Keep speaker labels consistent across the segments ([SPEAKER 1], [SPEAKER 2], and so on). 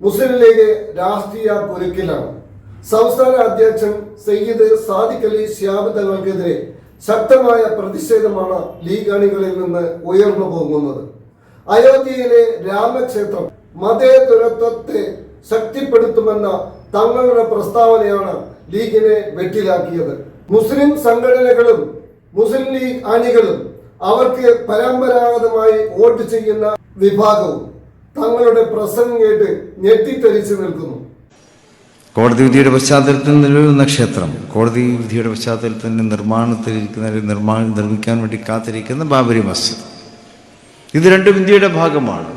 [SPEAKER 1] മുസ്ലിം league രാഷ്ട്രീയ കുരുക്കിലാണ് സംസ്ഥാന അധ്യക്ഷൻ സയ്യിദ് സാദിഖ് അലി ശ്യാബ് തങ്ങൾക്കെതിരെ ശക്തമായ പ്രതിഷേധമാണ് ലീഗ് അണികളിൽ നിന്ന് ഉയർന്നു പോകുന്നത്. അയോധ്യയിലെ രാമക്ഷേത്രം മതേതരത്വത്തെ ശക്തിപ്പെടുത്തുമെന്ന തങ്ങളുടെ പ്രസ്താവനയാണ് ലീഗിനെ വെട്ടിലാക്കിയത്. മുസ്ലിം സംഘടനകളും മുസ്ലിം ലീഗ് അണികളും അവർക്ക് പരമ്പരാഗതമായി വോട്ട് ചെയ്യുന്ന വിഭാഗവും തങ്ങളുടെ പ്രസംഗം കേട്ട് ഞെട്ടിത്തെറിച്ചു നിൽക്കുന്നു.
[SPEAKER 2] കോടതി വിധിയുടെ പശ്ചാത്തലത്തിൽ നിലവിലുന്ന ക്ഷേത്രം കോടതി വിധിയുടെ പശ്ചാത്തലത്തിൽ നിർമ്മാണത്തിലിരിക്കുന്ന നിർമ്മാണം നിർമ്മിക്കാൻ വേണ്ടി കാത്തിരിക്കുന്ന ബാബരി മസ്ജിദ്. ഇത് രണ്ടും ഇന്ത്യയുടെ ഭാഗമാണ്.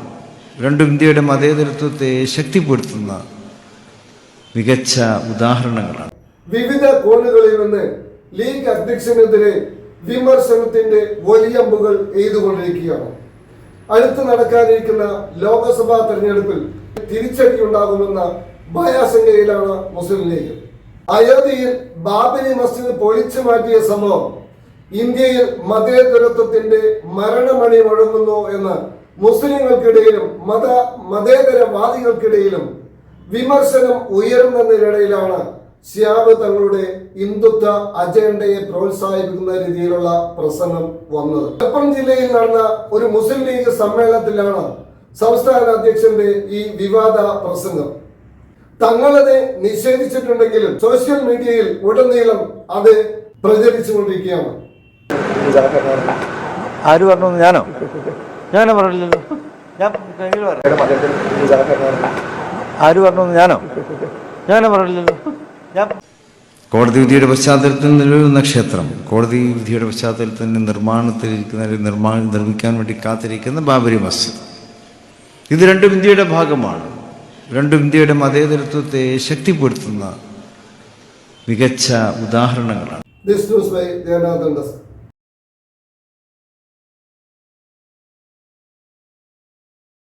[SPEAKER 2] രണ്ടും ഇന്ത്യയുടെ മതേതരത്വത്തെ ശക്തിപ്പെടുത്തുന്ന മികച്ച ഉദാഹരണങ്ങളാണ്.
[SPEAKER 1] വിവിധ കോണുകളിൽ നിന്ന് ലീഗ് അധ്യക്ഷനെതിരെ വിമർശനത്തിന്റെ വലിയമ്പുകൾ എയ്തുകൊണ്ടിരിക്കുകയാണ്. അടുത്ത് നടക്കാനിരിക്കുന്ന ലോക്സഭാ തെരഞ്ഞെടുപ്പിൽ തിരിച്ചടി ഉണ്ടാകുമെന്ന ഭയാശങ്കയിലാണ് മുസ്ലിം ലീഗ്. അയോധ്യയിൽ ബാബരി മസ്ജിദ് പൊളിച്ചു മാറ്റിയ സംഭവം ഇന്ത്യയിൽ മതേതരത്വത്തിന്റെ മരണമണി മുഴങ്ങുന്നു എന്ന് മുസ്ലിങ്ങൾക്കിടയിലും മത മതേതരവാദികൾക്കിടയിലും വിമർശനം ഉയർന്നതിനിടയിലാണ് ശ്യാബ് തങ്ങളുടെ ഹിന്ദുത്വ അജണ്ടയെ പ്രോത്സാഹിപ്പിക്കുന്ന രീതിയിലുള്ള പ്രസംഗം വന്നത്. മലപ്പുറം ജില്ലയിൽ നടന്ന ഒരു മുസ്ലിം ലീഗ് സമ്മേളനത്തിലാണ് സംസ്ഥാന അധ്യക്ഷന്റെ ഈ വിവാദ പ്രസംഗം. തങ്ങളത് നിഷേധിച്ചിട്ടുണ്ടെങ്കിലും സോഷ്യൽ മീഡിയയിൽ ഉടനീളം അത് പ്രചരിച്ചുകൊണ്ടിരിക്കുകയാണ്.
[SPEAKER 3] ആര് പറഞ്ഞു ഞാനോ? ഞാനോ പറഞ്ഞില്ലല്ലോ. ഞാൻ ആര് പറഞ്ഞു ഞാനോ? ഞാനോ പറഞ്ഞില്ലല്ലോ. ഞാൻ
[SPEAKER 2] കോടതി വിധിയുടെ പശ്ചാത്തലത്തിൽ നിലവിലുന്ന ക്ഷേത്രം കോടതി വിധിയുടെ പശ്ചാത്തലത്തിൽ നിർമ്മാണത്തിലിരിക്കുന്ന നിർമ്മാണം നിർമ്മിക്കാൻ വേണ്ടി കാത്തിരിക്കുന്ന ബാബരി മസ്ജിദ്. ഇത് രണ്ടും ഇന്ത്യയുടെ ഭാഗമാണ്. രണ്ടും ഇന്ത്യയുടെ മതേതരത്വത്തെ ശക്തിപ്പെടുത്തുന്ന മികച്ച ഉദാഹരണങ്ങളാണ്.